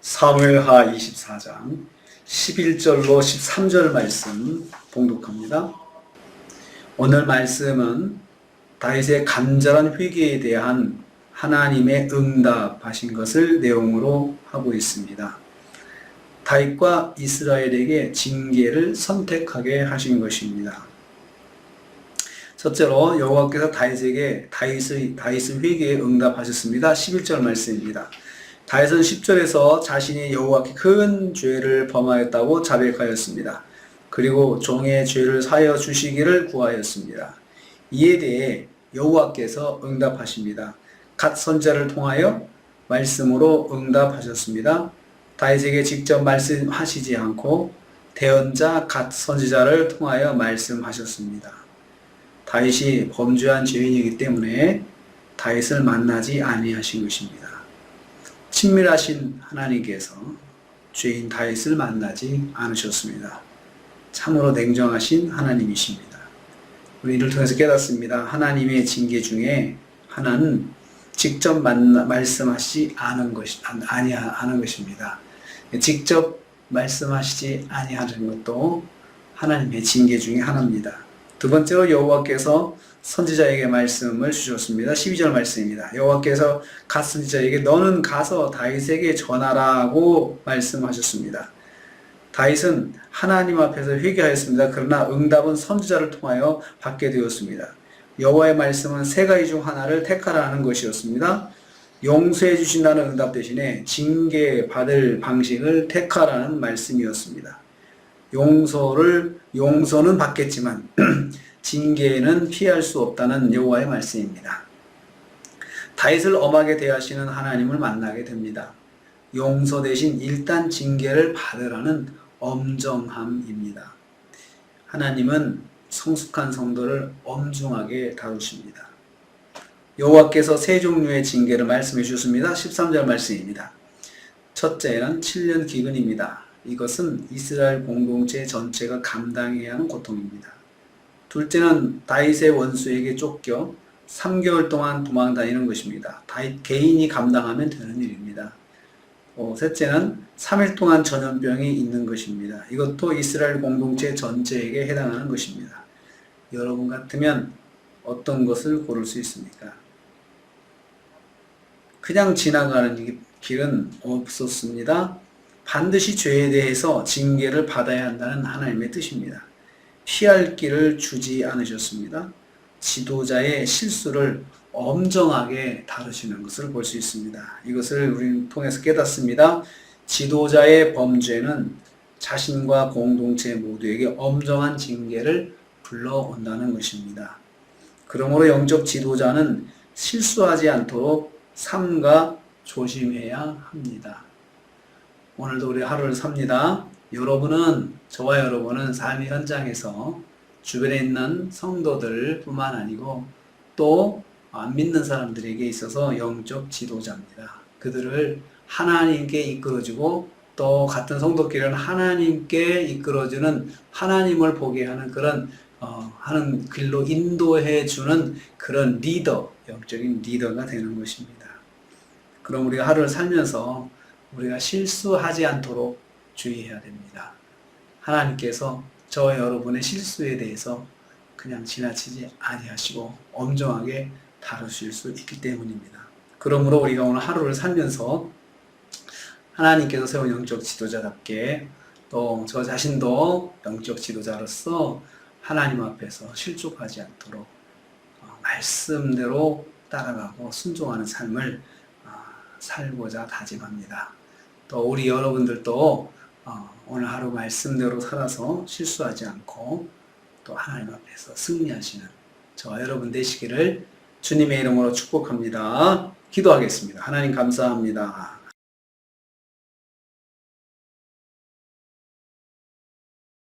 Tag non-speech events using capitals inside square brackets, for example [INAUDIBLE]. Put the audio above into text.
사무엘하 24장 11절로 13절 말씀 봉독합니다. 오늘 말씀은 다윗의 간절한 회개에 대한 하나님의 응답하신 것을 내용으로 하고 있습니다. 다윗과 이스라엘에게 징계를 선택하게 하신 것입니다. 첫째로 여호와께서 다윗에게 다윗의 다윗의 회개에 응답하셨습니다. 11절 말씀입니다. 다윗은 10절에서 자신이 여호와께 큰 죄를 범하였다고 자백하였습니다. 그리고 종의 죄를 사여 주시기를 구하였습니다. 이에 대해 여호와께서 응답하십니다. 갓 선자를 통하여 말씀으로 응답하셨습니다. 다윗에게 직접 말씀하시지 않고 대언자 갓 선지자를 통하여 말씀하셨습니다. 다윗이 범죄한 죄인이기 때문에 다윗을 만나지 아니하신 것입니다. 친밀하신 하나님께서 죄인 다윗을 만나지 않으셨습니다. 참으로 냉정하신 하나님이십니다. 우리 이를 통해서 깨닫습니다. 하나님의 징계 중에 하나는 직접 만나, 말씀하시지 않은 것이 아니 하는 것입니다. 직접 말씀하시지 아니하는 것도 하나님의 징계 중에 하나입니다. 두 번째로 여호와께서 선지자에게 말씀을 주셨습니다. 12절 말씀입니다. 여호와께서 갓 선지자에게 너는 가서 다윗에게 전하라고 말씀하셨습니다. 다윗은 하나님 앞에서 회개하였습니다. 그러나 응답은 선지자를 통하여 받게 되었습니다. 여호와의 말씀은 세 가지 중 하나를 택하라는 것이었습니다. 용서해 주신다는 응답 대신에 징계 받을 방식을 택하라는 말씀이었습니다. 용서를 용서는 받겠지만 [CLEARS THROAT] 징계는 피할 수 없다는 여호와의 말씀입니다. 다윗을 엄하게 대하시는 하나님을 만나게 됩니다. 용서 대신 일단 징계를 받으라는 엄정함입니다. 하나님은 성숙한 성도를 엄중하게 다루십니다. 여호와께서 세 종류의 징계를 말씀해 주셨습니다. 13절 말씀입니다. 첫째는 7년 기근입니다. 이것은 이스라엘 공동체 전체가 감당해야 하는 고통입니다. 둘째는 다윗의 원수에게 쫓겨 3개월 동안 도망 다니는 것입니다. 다윗 개인이 감당하면 되는 일입니다. 어, 셋째는 3일 동안 전염병이 있는 것입니다. 이것도 이스라엘 공동체 전체에게 해당하는 것입니다. 여러분 같으면 어떤 것을 고를 수 있습니까? 그냥 지나가는 길은 없었습니다. 반드시 죄에 대해서 징계를 받아야 한다는 하나님의 뜻입니다. 피할 길을 주지 않으셨습니다. 지도자의 실수를 엄정하게 다루시는 것을 볼 수 있습니다. 이것을 우리는 통해서 깨닫습니다. 지도자의 범죄는 자신과 공동체 모두에게 엄정한 징계를 불러온다는 것입니다. 그러므로 영적 지도자는 실수하지 않도록 삼가 조심해야 합니다. 오늘도 우리 하루를 삽니다. 여러분은 저와 여러분은 삶의 현장에서 주변에 있는 성도들 뿐만 아니고 또 안 믿는 사람들에게 있어서 영적 지도자입니다. 그들을 하나님께 이끌어주고 또 같은 성도끼리는 하나님께 이끌어주는 하나님을 보게 하는 그런 어, 하는 길로 인도해 주는 그런 리더, 영적인 리더가 되는 것입니다. 그럼 우리가 하루를 살면서 우리가 실수하지 않도록 주의해야 됩니다. 하나님께서 저와 여러분의 실수에 대해서 그냥 지나치지 아니하시고 엄정하게 다루실 수 있기 때문입니다. 그러므로 우리가 오늘 하루를 살면서 하나님께서 세운 영적 지도자답게 또 저 자신도 영적 지도자로서 하나님 앞에서 실족하지 않도록 어, 말씀대로 따라가고 순종하는 삶을 어, 살고자 다짐합니다. 또 우리 여러분들도 어, 오늘 하루 말씀대로 살아서 실수하지 않고 또 하나님 앞에서 승리하시는 저와 여러분 되시기를 주님의 이름으로 축복합니다. 기도하겠습니다. 하나님 감사합니다.